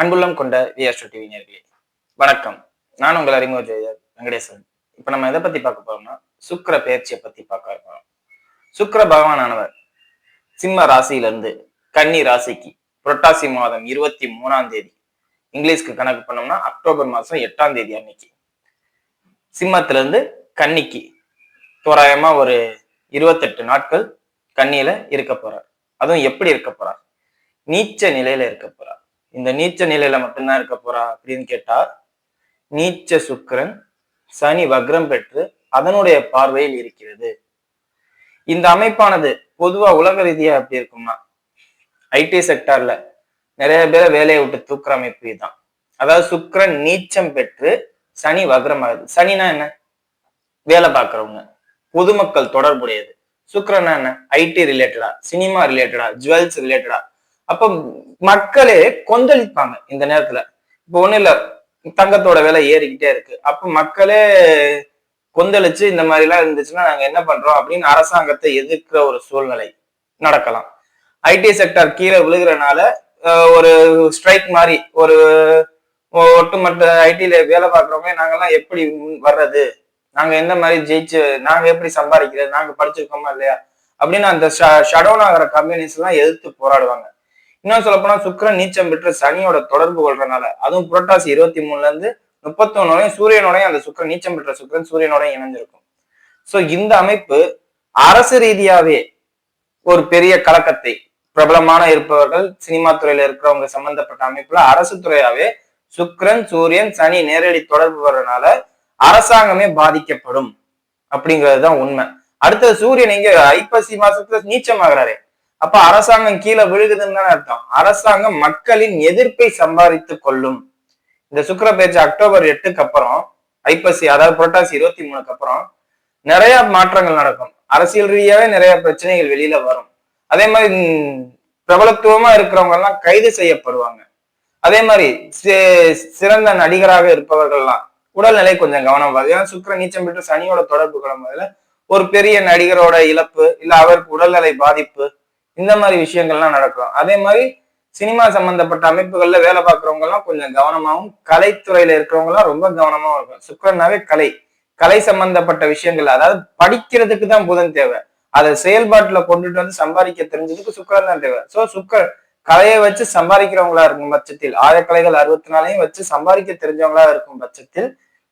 அன்புள்ளம் கொண்ட விஆர்ஷோ டிவி நேர்களே வணக்கம். நான் உங்கள் அறிமுக ஜெயர் வெங்கடேசன். இப்போ நம்ம எதை பத்தி பார்க்க போறோம்னா சுக்கிர பெயர்ச்சியை பத்தி பார்க்க இருக்கோம் சுக்கர பகவானவர் சிம்ம ராசியிலிருந்து கன்னி ராசிக்கு புரட்டாசி மாதம் இருபத்தி மூணாம் தேதி இங்கிலீஷ்க்கு கணக்கு பண்ணோம்னா அக்டோபர் மாதம் எட்டாம் தேதி அன்னைக்கு. சிம்மத்திலிருந்து கன்னிக்கு தோராயமா ஒரு இருபத்தெட்டு நாட்கள் கன்னியில இருக்க போறார். அதுவும் எப்படி இருக்க போறார்? நீச்ச நிலையில இருக்க போறார். இந்த நீச்ச நிலையில மட்டும்தான் இருக்க போறா அப்படின்னு கேட்டா நீச்ச சுக்கரன் சனி வக்ரம் பெற்று அதனுடைய பார்வையில் இருக்கிறது. இந்த அமைப்பானது பொதுவா உலக ரீதியா எப்படி இருக்கும்னா ஐடி செக்டார்ல நிறைய பேரை வேலையை விட்டு தூக்குற அமைப்பு இதுதான். அதாவது சுக்கரன் நீச்சம் பெற்று சனி வக்ரம் ஆகுது. சனினா என்ன? வேலை பார்க்கறவங்க. பொதுமக்கள் தொடர்புடையது. சுக்கிரனா என்ன? ஐடி ரிலேட்டடா சினிமா ரிலேட்டடா ஜுவல்ஸ் ரிலேட்டடா அப்ப மக்களே கொந்தளிப்பாங்க இந்த நேரத்துல. இப்போ ஒண்ணு இல்ல தங்கத்தோட விலை ஏறிக்கிட்டே இருக்கு. அப்ப மக்களே கொந்தளிச்சு இந்த மாதிரி எல்லாம் இருந்துச்சுன்னா நாங்க என்ன பண்றோம் அப்படின்னு அரசாங்கத்தை எதிர்க்கிற ஒரு சூழ்நிலை நடக்கலாம். ஐடி செக்டர் கீழே விழுகிறனால ஒரு ஸ்ட்ரைக் மாதிரி ஒரு ஒட்டுமொத்த ஐடில வேலை பார்க்குறவங்க நாங்கெல்லாம் எப்படி வர்றது? நாங்க எந்த மாதிரி ஜெயிச்சு நாங்க எப்படி சம்பாதிக்கிறது? நாங்க படிச்சிருக்கோமா இல்லையா? அப்படின்னு அந்த ஷடோன் ஆகிற கம்பெனிஸ் எல்லாம் எதிர்த்து போராடுவாங்க. இன்னும் சொல்ல போனா சுக்கரன் நீச்சம் பெற்று சனியோட தொடர்பு கொள்றதுனால அதுவும் புரட்டாசி இருபத்தி மூணுல இருந்து முப்பத்தொன்னோடையும் சூரியனோடையும் அந்த சுக்கரன் நீச்சம் பெற்ற சுக்கிரன் சூரியனோடையும் இணைஞ்சிருக்கும். சோ இந்த அமைப்பு அரசு ரீதியாவே ஒரு பெரிய கலக்கத்தை பிரபலமான இருப்பவர்கள் சினிமா துறையில இருக்கிறவங்க சம்பந்தப்பட்ட அமைப்புல அரசு துறையாவே சுக்ரன் சூரியன் சனி நேரடி தொடர்பு வர்றதுனால அரசாங்கமே பாதிக்கப்படும். அப்படிங்கிறது தான் உண்மை. அடுத்தது சூரியன் இங்க ஐப்பசி மாசத்துல நீச்சமாகறாரு. அப்ப அரசாங்கம் கீழே விழுகுதுன்னு தானே அர்த்தம். அரசாங்கம் மக்களின் எதிர்ப்பை சம்பாதித்து கொள்ளும். இந்த சுக்கிர பேச்சு அக்டோபர் எட்டுக்கு அப்புறம் ஐப்பசி அதாவது புரட்டாசி இருபத்தி மூணுக்கு அப்புறம் நிறைய மாற்றங்கள் நடக்கும். அரசியல் ரீதியாவே நிறைய பிரச்சனைகள் வெளியில வரும். அதே மாதிரி பிரபலத்துவமா இருக்கிறவங்க எல்லாம் கைது செய்யப்படுவாங்க. அதே மாதிரி சிறந்த நடிகராக இருப்பவர்கள்லாம் உடல்நிலை கொஞ்சம் கவனம் வருது ஏன்னா சுக்கிர நீச்சம் பெற்று சனியோட தொடர்பு கிளம்புறதுல ஒரு பெரிய நடிகரோட இழப்பு இல்ல அவருக்கு உடல்நிலை பாதிப்பு இந்த மாதிரி விஷயங்கள்லாம் நடக்கும். அதே மாதிரி சினிமா சம்பந்தப்பட்ட அமைப்புகள்ல வேலை பார்க்கறவங்க எல்லாம் கொஞ்சம் கவனமாவும் கலைத்துறையில இருக்கிறவங்க எல்லாம் ரொம்ப கவனமாவும் இருக்கும் சுக்கரனாவே கலை. கலை சம்பந்தப்பட்ட விஷயங்கள் அதாவது படிக்கிறதுக்கு தான் புதன் தேவை. அதை செயல்பாட்டுல கொண்டுட்டு வந்து சம்பாதிக்க தெரிஞ்சதுக்கு சுக்கரன் தான் தேவை. சோ சுக்கர் கலையை வச்சு சம்பாதிக்கிறவங்களா இருக்கும் பட்சத்தில் ஆயக்கலைகள் அறுபத்தி நாளையும் வச்சு சம்பாதிக்க தெரிஞ்சவங்களா இருக்கும் பட்சத்தில்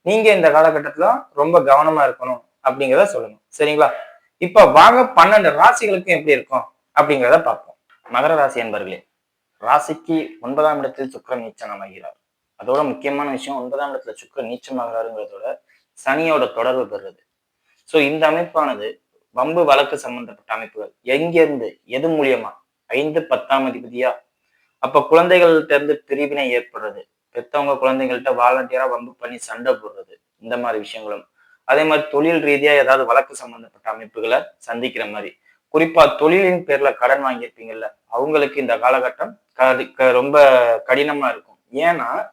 நீங்க இந்த காலகட்டத்துல ரொம்ப கவனமா இருக்கணும் அப்படிங்கிறத சொல்லணும். சரிங்களா? இப்ப வாங்க பன்னெண்டு ராசிகளுக்கும் எப்படி இருக்கும்? அப்படிங்கிறத பார்ப்போம். மகர ராசி என்பர்களே ராசிக்கு ஒன்பதாம் இடத்தில் சுக்கரன் நீச்சம் அமைகிறார் அதோட முக்கியமான விஷயம் ஒன்பதாம் இடத்துல சுக்கிரன் நீச்சமாகிறாருங்கிறதோட சனியோட தொடர்பு பெறுறது. சோ இந்த அமைப்பானது வம்பு வழக்கு சம்பந்தப்பட்ட அமைப்புகள். எங்கிருந்து எது மூலியமா? ஐந்து பத்தாம் அதிபதியா? அப்ப குழந்தைகள்கிட்ட இருந்து பிரிவினை ஏற்படுறது. பெத்தவங்க குழந்தைங்கள்ட்ட வாலண்டியரா வம்பு பண்ணி சண்டை போடுறது. இந்த மாதிரி விஷயங்களும். அதே மாதிரி தொழில் ரீதியா ஏதாவது வழக்கு சம்பந்தப்பட்ட அமைப்புகளை சந்திக்கிற மாதிரி. குறிப்பா தொழிலின் பேர்ல கடன் வாங்கியிருப்பீங்கல்ல அவங்களுக்கு இந்த காலகட்டம் ரொம்ப கடினமா இருக்கும். ஏன்னா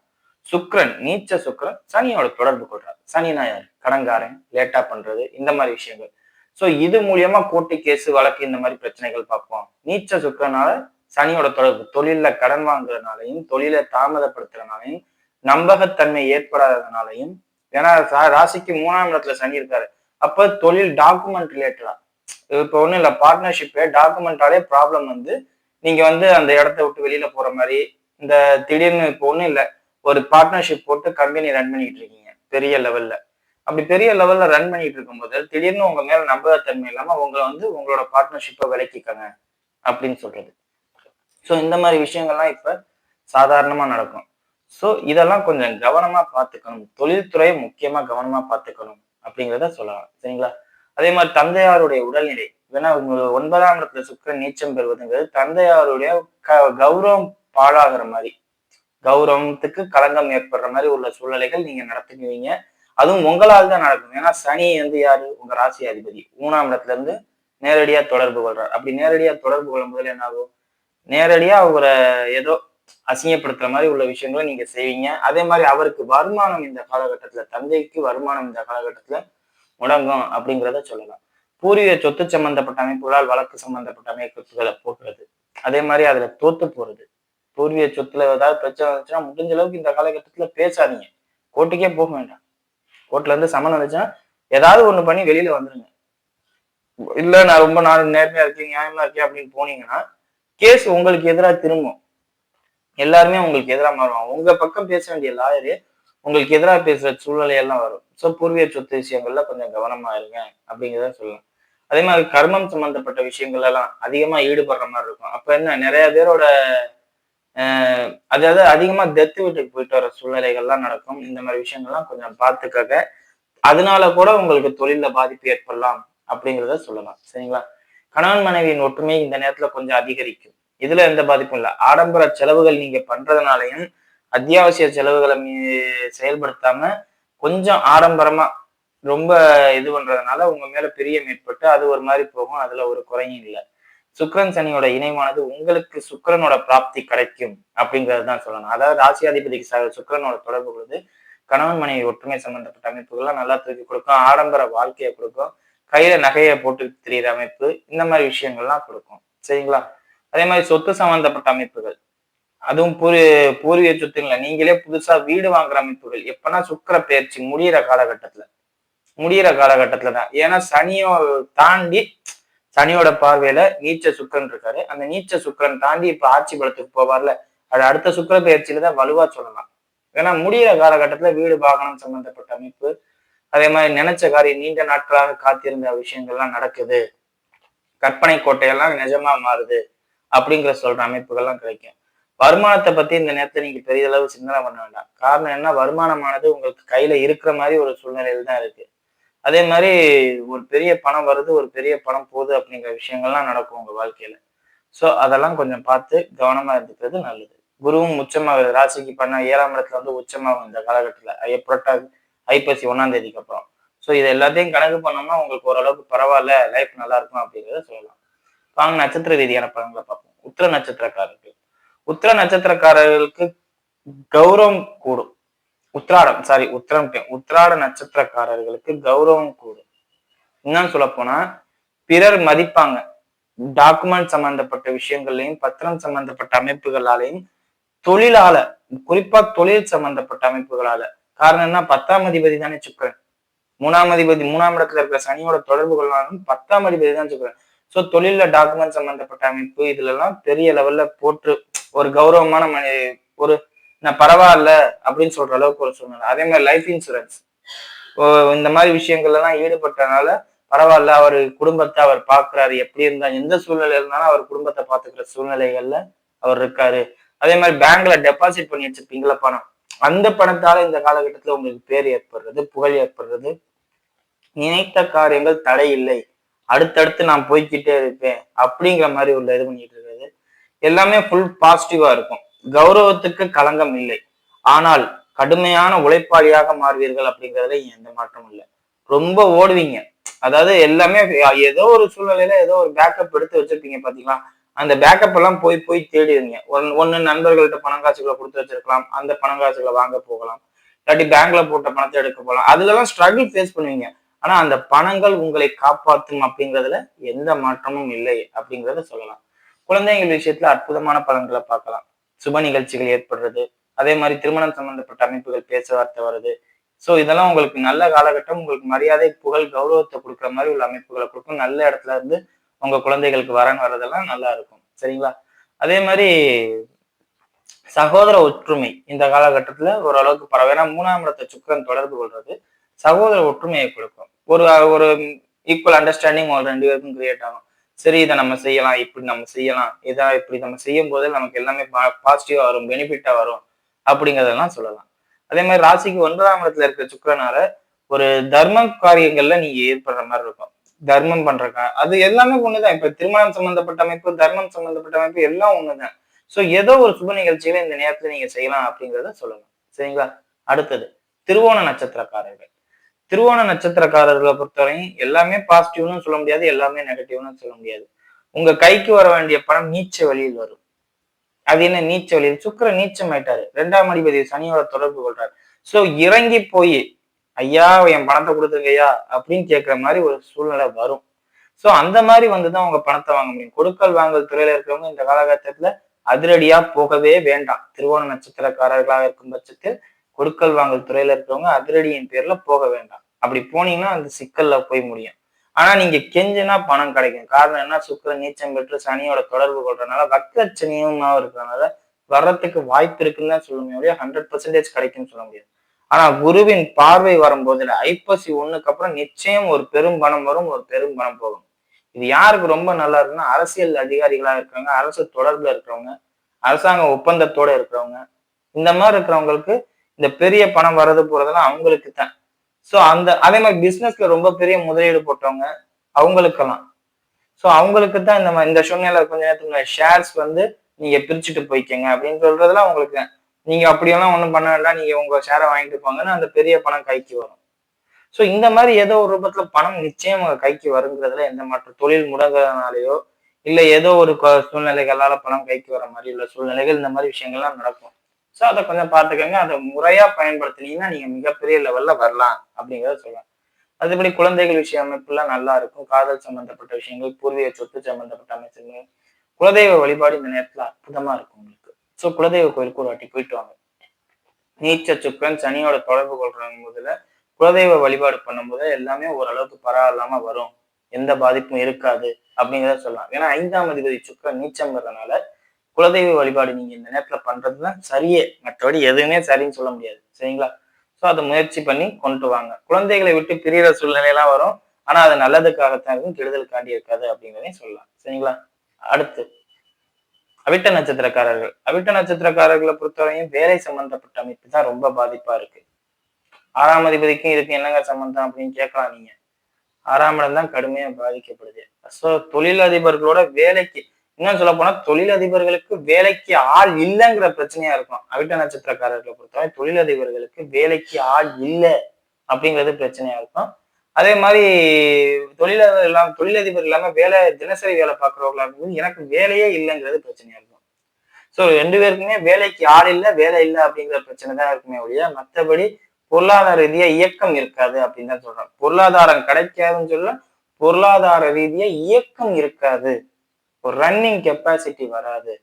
சுக்ரன் நீச்ச சுக்ரன் சனியோட தொடர்பு கொள்றார். சனினா யார் கடன்காரன் லேட்டா பண்றது இந்த மாதிரி விஷயங்கள். சோ இது மூலியமா கோர்ட்டு கேஸ் வழக்கு இந்த மாதிரி பிரச்சனைகள் பார்ப்போம். நீச்ச சுக்கிரனால சனியோட தொடர்பு தொழில கடன் வாங்குறதுனாலையும் தொழிலை தாமதப்படுத்துறதுனாலையும் நம்பகத்தன்மை ஏற்படாததுனாலையும் ஏன்னா சா- ராசிக்கு மூணாம் இடத்துல சனி இருக்காரு. அப்ப தொழில் டாக்குமெண்ட் ரிலேட்டடா இப்போ ஒண்ணும் இல்ல பார்ட்னர்ஷிப் டாக்குமெண்டாலே ப்ராப்ளம் வந்து நீங்க வந்து அந்த இடத்த விட்டு வெளியில போற மாதிரி இந்த திடீர்னு இப்போ ஒண்ணும் இல்ல ஒரு பார்ட்னர்ஷிப் போட்டு கம்பெனி ரன் பண்ணிட்டு இருக்கீங்க பெரிய லெவல்ல அப்படி பெரிய லெவல்ல ரன் பண்ணிட்டு இருக்கும்போது திடீர்னு உங்க மேல நம்பகத்தன்மை இல்லாம உங்களை வந்து உங்களோட பார்ட்னர்ஷிப்பை விலக்கிக்கங்க அப்படின்னு சொல்கிறது ஸோ இந்த மாதிரி விஷயங்கள்லாம் இப்ப சாதாரணமா நடக்கும். ஸோ இதெல்லாம் கொஞ்சம் கவனமா பார்த்துக்கணும். தொழில்துறையை முக்கியமா கவனமா பார்த்துக்கணும் அப்படிங்கிறத சொல்லலாம். சரிங்களா? அதே மாதிரி தந்தையாருடைய உடல்நிலை. ஏன்னா ஒன்பதாம் இடத்துல சுக்கரன் நீச்சம் பெறுவதுங்கிறது தந்தையாருடைய க கௌரவம் பாழாகிற மாதிரி. கௌரவத்துக்கு களங்கம் ஏற்படுற மாதிரி உள்ள சூழ்நிலைகள் நீங்க நடத்துக்குவீங்க. அதுவும் உங்களால் தான் நடக்கும். ஏன்னா சனி வந்து யாரு? உங்க ராசி அதிபதி. மூணாம் இடத்துல இருந்து நேரடியா தொடர்பு கொள்றார். அப்படி நேரடியா தொடர்பு கொள்ளும் போதுல என்ன ஆகும்? நேரடியா அவரை ஏதோ அசிங்கப்படுத்துற மாதிரி உள்ள விஷயங்களை நீங்க செய்வீங்க. அதே மாதிரி அவருக்கு வருமானம் இந்த காலகட்டத்துல தந்தைக்கு வருமானம் இந்த காலகட்டத்துல முடங்கும் அப்படிங்கிறத சொல்லலாம். பூர்வீக சொத்து சம்பந்தப்பட்ட அமைப்புகளால் வழக்கு சம்பந்தப்பட்ட அமைப்புகளை போக்குறது. அதே மாதிரி அதுல தோத்து போறது. பூர்வீக சொத்துல ஏதாவது பிரச்சனை வந்துச்சுன்னா முடிஞ்ச அளவுக்கு இந்த காலகட்டத்துல பேசாதீங்க. கோர்ட்டுக்கே போக வேண்டாம். கோர்ட்ல இருந்து சம்மன் வந்துச்சுன்னா ஏதாவது ஒண்ணு பண்ணி வெளியில வந்துருங்க. இல்ல நான் ரொம்ப நாள் நேர்மையா இருக்கேன் நியாயமா இருக்கேன் அப்படின்னு போனீங்கன்னா கேஸ் உங்களுக்கு எதிராக திரும்பும். எல்லாருமே உங்களுக்கு எதிராக மாறுவாங்க. உங்க பக்கம் பேச வேண்டிய லாயரு உங்களுக்கு எதிராக பேசுகிற சூழ்நிலையெல்லாம் வரும். ஸோ பூர்வீக சொத்து விஷயங்கள்ல கொஞ்சம் கவனமா இருங்க அப்படிங்கிறத சொல்லலாம். அதே மாதிரி கர்மம் சம்மந்தப்பட்ட விஷயங்கள் எல்லாம் அதிகமா ஈடுபடுற மாதிரி இருக்கும். அப்ப என்ன நிறைய பேரோட அதாவது அதிகமா டெத்து வீட்டுக்கு போயிட்டு வர சூழ்நிலைகள்லாம் நடக்கும். இந்த மாதிரி விஷயங்கள்லாம் கொஞ்சம் பார்த்துக்கங்க. அதனால கூட உங்களுக்கு தொழில பாதிப்பு ஏற்படலாம் அப்படிங்கிறத சொல்லலாம். சரிங்களா? கணவன் மனைவியின் ஒற்றுமை இந்த நேரத்துல கொஞ்சம் அதிகரிக்கும். இதுல எந்த பாதிப்பும் இல்லை. ஆடம்பர செலவுகள் நீங்க பண்றதுனாலையும் அத்தியாவசிய செலவுகளை மீ- செயல்படுத்தாம கொஞ்சம் ஆடம்பரமா ரொம்ப இது பண்றதுனால உங்க மேல பிரியம் ஏற்பட்டு அது ஒரு மாதிரி போகும் அதுல ஒரு குறையும் இல்லை. சுக்கரன் சனியோட இணைவானது உங்களுக்கு சுக்கரனோட பிராப்தி கிடைக்கும் அப்படிங்கிறது தான் சொல்லணும். அதாவது ராசியாதிபதிக்கு ச சுக்கிரனோட தொடர்பு கொள்வது கணவன் மனைவி ஒற்றுமை சம்பந்தப்பட்ட அமைப்புகள்லாம் நல்லா தூக்கி கொடுக்கும் ஆடம்பர வாழ்க்கையை கொடுக்கும் கையில நகையை போட்டு திரியிற அமைப்பு இந்த மாதிரி விஷயங்கள்லாம் கொடுக்கும். சரிங்களா? அதே மாதிரி சொத்து சம்பந்தப்பட்ட அமைப்புகள். அதுவும் பூர் பூர்வீக சொத்துங்கள நீங்களே புதுசா வீடு வாங்குற அமைப்புகள். எப்பனா சுக்கர பயிற்சி முடியிற காலகட்டத்துல. முடியிற காலகட்டத்துல தான். ஏன்னா சனியோ தாண்டி சனியோட பார்வையில நீச்ச சுக்கரன் இருக்காரு. அந்த நீச்ச சுக்கரன் தாண்டி இப்ப ஆட்சி பலத்துக்கு போவார்ல. அது அடுத்த சுக்கிர பயிற்சியில தான் வலுவா சொல்லலாம். ஏன்னா முடியிற காலகட்டத்துல வீடு வாகனம் சம்பந்தப்பட்ட அமைப்பு அதே மாதிரி நினைச்ச காரியம் நீண்ட நாட்களாக காத்திருந்த விஷயங்கள்லாம் நடக்குது. கற்பனை கோட்டையெல்லாம் நிஜமா மாறுது. அப்படிங்கிற சொல்ற அமைப்புகள்லாம் கிடைக்கும். வருமானத்தை பத்தி இந்த நேரத்துல நீங்க பெரியளவு சிந்தனை பண்ண வேண்டாம். காரணம் என்ன வருமானமானது உங்களுக்கு கையில இருக்கிற மாதிரி ஒரு சூழ்நிலையில தான் இருக்கு. அதே மாதிரி ஒரு பெரிய பணம் வருது ஒரு பெரிய பணம் போகுது அப்படிங்கிற விஷயங்கள்லாம் நடக்கும் உங்க வாழ்க்கையில. ஸோ அதெல்லாம் கொஞ்சம் பார்த்து கவனமா இருந்துக்கிறது நல்லது. குருவும் உச்சமாக ராசிக்கு பண்ண ஏழாம் இடத்துல வந்து உச்சமாகும் இந்த காலகட்டத்துல. ஐய புரட்டாது ஐப்பசி ஒன்னாம் தேதிக்கு அப்புறம். ஸோ இது எல்லாத்தையும் கணக்கு பண்ணோம்னா உங்களுக்கு ஓரளவுக்கு பரவாயில்ல லைஃப் நல்லா இருக்கும் அப்படிங்கிறத சொல்லலாம். வாங்க நட்சத்திர ரீதியான படங்களை பார்ப்போம். உத்திர நட்சத்திரக்காரர்கள். உத்திர நட்சத்திரக்காரர்களுக்கு கௌரவம் கூடும். உத்ராடம் சாரி உத்திரம் உத்திராட நட்சத்திரக்காரர்களுக்கு கௌரவம் கூடும். இன்னும் சொல்ல போனா பிறர் மதிப்பாங்க. டாக்குமெண்ட் சம்பந்தப்பட்ட விஷயங்கள்லையும் பத்திரம் சம்பந்தப்பட்ட அமைப்புகளாலையும் தொழிலால குறிப்பா தொழில் சம்பந்தப்பட்ட அமைப்புகளால. காரணம் என்ன? பத்தாம் அதிபதி தானே சுக்கரன். மூணாம் அதிபதி மூணாம் இடத்துல இருக்கிற சனியோட தொடர்புகளாலும் பத்தாம் அதிபதி தான் சுக்கரன். ஸோ தொழில டாக்குமெண்ட் சம்பந்தப்பட்ட அமைப்பு இதுல எல்லாம் பெரிய லெவல்ல போற்று ஒரு கௌரவமான மனி ஒரு நான் பரவாயில்ல அப்படின்னு சொல்ற அளவுக்கு ஒரு சூழ்நிலை. அதே மாதிரி லைஃப் இன்சூரன்ஸ் இந்த மாதிரி விஷயங்கள்ல எல்லாம் ஈடுபட்டனால பரவாயில்ல அவர் குடும்பத்தை அவர் பாக்குறாரு எப்படி இருந்தா எந்த சூழ்நிலை இருந்தாலும் அவர் குடும்பத்தை பாத்துக்கிற சூழ்நிலைகள்ல அவர் இருக்காரு. அதே மாதிரி பேங்க்ல டெபாசிட் பண்ணி வச்சிருப்பீங்களா பணம். அந்த பணத்தால இந்த காலகட்டத்துல உங்களுக்கு பேர் ஏற்படுறது புகழ் ஏற்படுறது. நினைத்த காரியங்கள் தடை இல்லை அடுத்தடுத்து நான் போய்க்கிட்டே இருப்பேன் அப்படிங்கிற மாதிரி உள்ள இது பண்ணிட்டு இருக்கிறது எல்லாமே ஃபுல் பாசிட்டிவா இருக்கும். கௌரவத்துக்கு களங்கம் இல்லை. ஆனால் கடுமையான உழைப்பாளியாக மாறுவீர்கள் அப்படிங்கிறதுல எந்த மாற்றமும் இல்லை. ரொம்ப ஓடுவீங்க. அதாவது எல்லாமே ஏதோ ஒரு சூழ்நிலையில ஏதோ ஒரு பேக்கப் எடுத்து வச்சிருப்பீங்க பாத்தீங்களா? அந்த பேக்கப் எல்லாம் போய் போய் தேடிடுங்க ஒன் ஒன்னு நண்பர்கள்ட்ட பணம் காசுகளை கொடுத்து வச்சிருக்கலாம். அந்த பணம் காசுகளை வாங்க போகலாம். இல்லாட்டி பேங்க்ல போட்ட பணத்தை எடுக்க போகலாம். அதுல எல்லாம் ஸ்ட்ரகிள் ஃபேஸ் பண்ணுவீங்க. ஆனா அந்த பணங்கள் உங்களை காப்பாற்றும் அப்படிங்கிறதுல எந்த மாற்றமும் இல்லை அப்படிங்கிறத சொல்லலாம். குழந்தைகள் விஷயத்துல அற்புதமான பலன்களை பார்க்கலாம். சுப நிகழ்ச்சிகள் ஏற்படுறது அதே மாதிரி திருமணம் சம்பந்தப்பட்ட அமைப்புகள் பேச்சுவார்த்தை வருது ஸோ இதெல்லாம் உங்களுக்கு நல்ல காலகட்டம் உங்களுக்கு மரியாதை புகழ் கௌரவத்தை கொடுக்குற மாதிரி உள்ள அமைப்புகளை கொடுக்கும். நல்ல இடத்துல இருந்து உங்க குழந்தைகளுக்கு வரன் வர்றதெல்லாம் நல்லா இருக்கும். சரிங்களா? அதே மாதிரி சகோதர ஒற்றுமை இந்த காலகட்டத்துல ஓரளவுக்கு பரவாயில்ல ஏன்னா மூணாம் இடத்தை சுக்கரன் தொடர்பு கொள்றது சகோதர ஒற்றுமையை கொடுக்கும். ஒரு ஒரு ஈக்குவல் அண்டர்ஸ்டாண்டிங் ஒரு ரெண்டு பேருக்கும் கிரியேட் ஆகும். சரி இதை நம்ம செய்யலாம் இப்படி நம்ம செய்யலாம். இதா இப்படி நம்ம செய்யும் போது நமக்கு எல்லாமே பாசிட்டிவா வரும் பெனிஃபிட்டா வரும் அப்படிங்கிறதெல்லாம் சொல்லலாம். அதே மாதிரி ராசிக்கு ஒன்பதாம் இடத்துல இருக்கிற சுக்கரனால ஒரு தர்ம காரியங்கள்ல நீங்க ஏற்படுற மாதிரி இருக்கும். தர்மம் பண்றக்கா அது எல்லாமே ஒண்ணுதான். இப்ப திருமணம் சம்பந்தப்பட்ட அமைப்பு தர்மம் சம்பந்தப்பட்ட அமைப்பு எல்லாம் ஒண்ணுதான். சோ ஏதோ ஒரு சுப நிகழ்ச்சியில இந்த நேரத்துல நீங்க செய்யலாம் அப்படிங்கிறத சொல்லலாம் சரிங்களா? அடுத்தது திருவோண நட்சத்திரக்காரர்கள். திருவோண நட்சத்திரக்காரர்களை பொறுத்தவரையும் எல்லாமே பாசிட்டிவ்னு சொல்ல முடியாது எல்லாமே நெகட்டிவ்னு சொல்ல முடியாது. உங்க கைக்கு வர வேண்டிய பணம் நீச்ச வழியில் வரும். அது என்ன? நீச்ச வழியில். சுக்கர நீச்சம் ஆயிட்டாரு. ரெண்டாம் அதிபதி சனியோட தொடர்பு கொள்றாரு. சோ இறங்கி போய் ஐயா என் பணத்தை கொடுத்துருங்கய்யா அப்படின்னு கேட்குற மாதிரி ஒரு சூழ்நிலை வரும். சோ அந்த மாதிரி வந்துதான் உங்க பணத்தை வாங்க முடியும். கொடுக்கல் வாங்கல் துறையில இருக்கிறவங்க இந்த காலகட்டத்துல அதிரடியா போகவே வேண்டாம். திருவோண நட்சத்திரக்காரர்களாக இருக்கும் பட்சத்தில் கொடுக்கல் வாங்கல் துறையில இருக்கிறவங்க அதிரடியின் பேர்ல போக வேண்டாம். அப்படி போனீங்கன்னா அந்த சிக்கல்ல போய் முடியும். ஆனா நீங்க கெஞ்சினா பணம் கிடைக்கும். காரணம் என்ன? சுக்கர நீச்சம் பெற்று சனியோட தொடர்பு கொள்றதுனால வக்கச்சனியமா இருக்கிறதுனால வர்றதுக்கு வாய்ப்பு இருக்குன்னு தான் சொல்ல முடியும் ஹண்ட்ரட் பர்சன்டேஜ் கிடைக்கும்னு சொல்ல முடியாது. ஆனா குருவின் பார்வை வரும்போது ஐப்பசி ஒண்ணுக்கு அப்புறம் நிச்சயம் ஒரு பெரும் பணம் வரும் ஒரு பெரும் பணம் போகும். இது யாருக்கு ரொம்ப நல்லா இருக்குன்னா அரசியல் அதிகாரிகளா இருக்கிறவங்க அரசு தொடர்புல இருக்கிறவங்க அரசாங்க ஒப்பந்தத்தோட இருக்கிறவங்க. இந்த மாதிரி இருக்கிறவங்களுக்கு இந்த பெரிய பணம் வர்றது போறதெல்லாம் அவங்களுக்கு தான். ஸோ அந்த அதே மாதிரி பிசினஸ்ல ரொம்ப பெரிய முதலீடு போட்டவங்க அவங்களுக்கெல்லாம். ஸோ அவங்களுக்கு தான் இந்த மாதிரி இந்த சூழ்நிலை கொஞ்ச நேரத்துக்கு ஷேர்ஸ் வந்து நீங்க பிரிச்சுட்டு போய்க்கங்க அப்படின்னு சொல்றதுல அவங்களுக்கு நீங்க அப்படியெல்லாம் ஒன்றும் பண்ண வேண்டாம். நீங்க உங்க ஷேரை வாங்கிட்டு போங்கன்னு அந்த பெரிய பணம் கைக்கு வரும். ஸோ இந்த மாதிரி ஏதோ ஒரு ரூபத்துல பணம் நிச்சயம் கைக்கு வருங்கிறதுல எந்த மாற்றம் தொழில் முடங்குறதுனாலயோ இல்ல ஏதோ ஒரு சூழ்நிலைகளால பணம் கைக்கு வர மாதிரி உள்ள சூழ்நிலைகள் இந்த மாதிரி விஷயங்கள்லாம் நடக்கும். ஸோ அதை கொஞ்சம் பார்த்துக்கோங்க. அதை முறையா பயன்படுத்தினீங்கன்னா நீங்க மிகப்பெரிய லெவல்ல வரலாம் அப்படிங்கிறத சொல்லலாம் அதுபடி குழந்தைகள் விஷய அமைப்புலாம் நல்லா இருக்கும். காதல் சம்பந்தப்பட்ட விஷயங்கள் பூர்வீக சொத்து சம்பந்தப்பட்ட அமைச்சர்கள் குலதெய்வ வழிபாடு இந்த நேரத்துல அற்புதமா இருக்கும் உங்களுக்கு. ஸோ குலதெய்வ கோயிலுக்கு ஒரு வாட்டி போயிட்டு வாங்க. நீச்ச சுக்கன் சனியோட தொடர்பு கொள்றாங்க முதல்ல குலதெய்வ வழிபாடு பண்ணும்போது எல்லாமே ஓரளவுக்கு பரவாயில்லாம வரும். எந்த பாதிப்பும் இருக்காது அப்படிங்கிறத சொல்லலாம். ஏன்னா ஐந்தாம் அதிபதி சுக்கரன் நீச்சம்ங்கிறதுனால குலதெய்வ வழிபாடு நீங்க இந்த நேரத்துல பண்றதுதான் சரியே. மற்றபடி எதுவுமே சரின்னு சொல்ல முடியாது. சரிங்களா? ஸோ அதை முயற்சி பண்ணி கொண்டு வாங்க. குழந்தைகளை விட்டு பிரிகிற சூழ்நிலையெல்லாம் வரும். ஆனா அது நல்லதுக்காகத்தான் இருக்கும் கெடுதலுக்காண்டி இருக்காது அப்படிங்கிறதையும் சொல்லலாம். சரிங்களா? அடுத்து அவிட்ட நட்சத்திரக்காரர்கள். அவிட்ட நட்சத்திரக்காரர்களை பொறுத்தவரையும் வேலை சம்பந்தப்பட்ட அமைப்பு தான் ரொம்ப பாதிப்பா இருக்கு. ஆறாம் அதிபதிக்கும் இதுக்கு என்னங்க சம்பந்தம் அப்படின்னு கேட்கலாம் நீங்க. ஆறாம் இடம் தான் கடுமையா பாதிக்கப்படுது. ஸோ தொழிலதிபர்களோட வேலைக்கு இன்னும் சொல்ல போனா தொழிலதிபர்களுக்கு வேலைக்கு ஆள் இல்லைங்கிற பிரச்சனையா இருக்கும். அவிட்ட நட்சத்திரக்காரர்களை பொறுத்தவரை தொழிலதிபர்களுக்கு வேலைக்கு ஆள் இல்லை அப்படிங்கிறது பிரச்சனையா இருக்கும். அதே மாதிரி தொழிலதிபர் இல்லாம தொழிலதிபர் இல்லாம வேலை தினசரி வேலை பார்க்குறவங்களா இருக்கும்போது எனக்கு வேலையே இல்லைங்கிறது பிரச்சனையா இருக்கும். ஸோ ரெண்டு பேருக்குமே வேலைக்கு ஆள் இல்லை வேலை இல்லை அப்படிங்கிற பிரச்சனை தான் இருக்குமே ஒழிய மற்றபடி பொருளாதார ரீதியா இயக்கம் இருக்காது அப்படின்னு தான் சொல்றேன் பொருளாதாரம் கிடைக்காதுன்னு சொல்ல பொருளாதார ரீதியா இயக்கம் இருக்காது. ஒரு ரன்னிங் கெப்பாசிட்டி வராது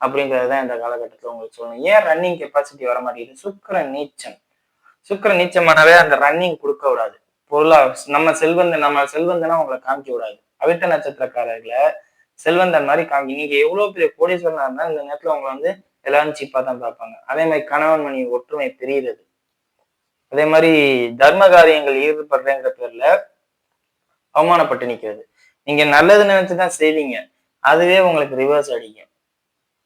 அப்படிங்கிறது தான் இந்த காலகட்டத்தில் உங்களுக்கு சொல்லணும். ஏன் ரன்னிங் கெப்பாசிட்டி வர மாட்டேங்குது? சுக்கர நீச்சம். சுக்கர நீச்சமானவே அந்த ரன்னிங் கொடுக்க விடாது பொருளா நம்ம செல்வந்தன் நம்ம செல்வந்தனா உங்களை காமிக்க விடாது அவிட்ட நட்சத்திரக்காரர்களை செல்வந்தன் மாதிரி காமிக்க நீங்க எவ்வளவு பெரிய கோடீஸ்வரனா இருந்தா இந்த நேரத்துல உங்களை வந்து எல்லாரும் சீப்பா தான் பார்ப்பாங்க. அதே மாதிரி கணவன் மணி ஒற்றுமை தெரியுது அதே மாதிரி தர்ம காரியங்கள் ஈடுபடுறேங்கிற பேர்ல அவமானப்பட்டு நிக்கிறது. நீங்க நல்லது நினைச்சுதான் செய்வீங்க. அதுவே உங்களுக்கு ரிவர்ஸ் அடிக்கும்.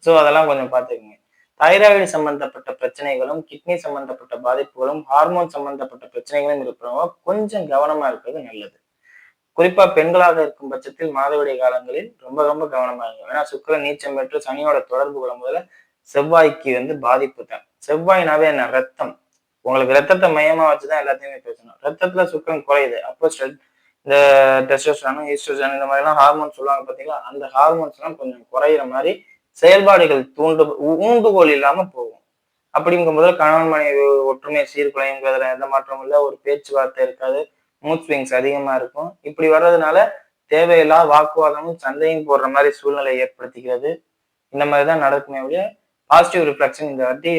ஸோ அதெல்லாம் கொஞ்சம் பார்த்துக்குங்க. தைராய்டு சம்பந்தப்பட்ட பிரச்சனைகளும் கிட்னி சம்பந்தப்பட்ட பாதிப்புகளும் ஹார்மோன் சம்பந்தப்பட்ட பிரச்சனைகளும் இருக்கிறவங்க கொஞ்சம் கவனமா இருக்கிறது நல்லது. குறிப்பா பெண்களாக இருக்கும் பட்சத்தில் மாதவிடை காலங்களில் ரொம்ப ரொம்ப கவனமா இருக்கும் ஏன்னா சுக்கர நீச்சம் பெற்று சனியோட தொடர்பு கொள்ளும்போது செவ்வாய்க்கு வந்து பாதிப்பு தான். செவ்வாய்னாவே என்ன? ரத்தம். உங்களுக்கு ரத்தத்தை மையமா வச்சுதான் எல்லாத்தையுமே பேசணும். ரத்தத்துல சுக்கரம் குறையுது. அப்போ இந்த டெஸ்டோஸ்டானும் ஈஸ்ட்ரோஜன் இந்த மாதிரிலாம் ஹார்மோன்ஸ் சொல்லுவாங்க பார்த்தீங்களா அந்த ஹார்மோன்ஸ்லாம் கொஞ்சம் குறையிற மாதிரி செயல்பாடுகள் தூண்டு ஊண்டுகோல் இல்லாமல் போகும். அப்படிங்கும்போது கணவன் மனைவி ஒற்றுமை சீர்குலைங்கிறதுல எந்த மாற்றமும் இல்லை. ஒரு பேச்சுவார்த்தை இருக்காது. மூட் ஸ்விங்ஸ் அதிகமாக இருக்கும். இப்படி வர்றதுனால தேவையில்லா வாக்குவாதமும் சந்தையும் போடுற மாதிரி சூழ்நிலை ஏற்படுத்திக்கிறது. இந்த மாதிரி தான் நடக்குமே ஒழிய பாசிட்டிவ் ரிஃப்ளெக்ஷன் இந்த வாட்டி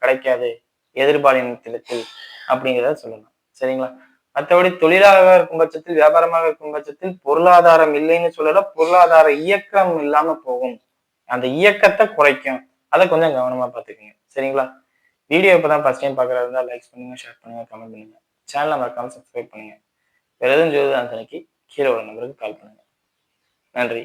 கிடைக்காது. எதிர்பாலினத்திலத்தில் அப்படிங்கிறத சொல்லலாம் சரிங்களா? மற்றபடி தொழிலாக இருக்கும் பட்சத்தில் வியாபாரமாக இருக்கும் பட்சத்தில் பொருளாதாரம் இல்லைன்னு சொல்லல பொருளாதார இயக்கம் இல்லாம போகும். அந்த இயக்கத்தை குறைக்கும். அதை கொஞ்சம் கவனமா பார்த்துக்கோங்க. சரிங்களா? வீடியோ இப்பதான் ஃபர்ஸ்ட் டைம் பார்க்குறதா இருந்தால் லைக் பண்ணுங்க ஷேர் பண்ணுங்க கமெண்ட் பண்ணுங்க. சேனலை மறக்காம சப்ஸ்கிரைப் பண்ணுங்க. வேற எதுவும் ஜோதிதான் கீழே உள்ள நம்பருக்கு கால் பண்ணுங்க. நன்றி.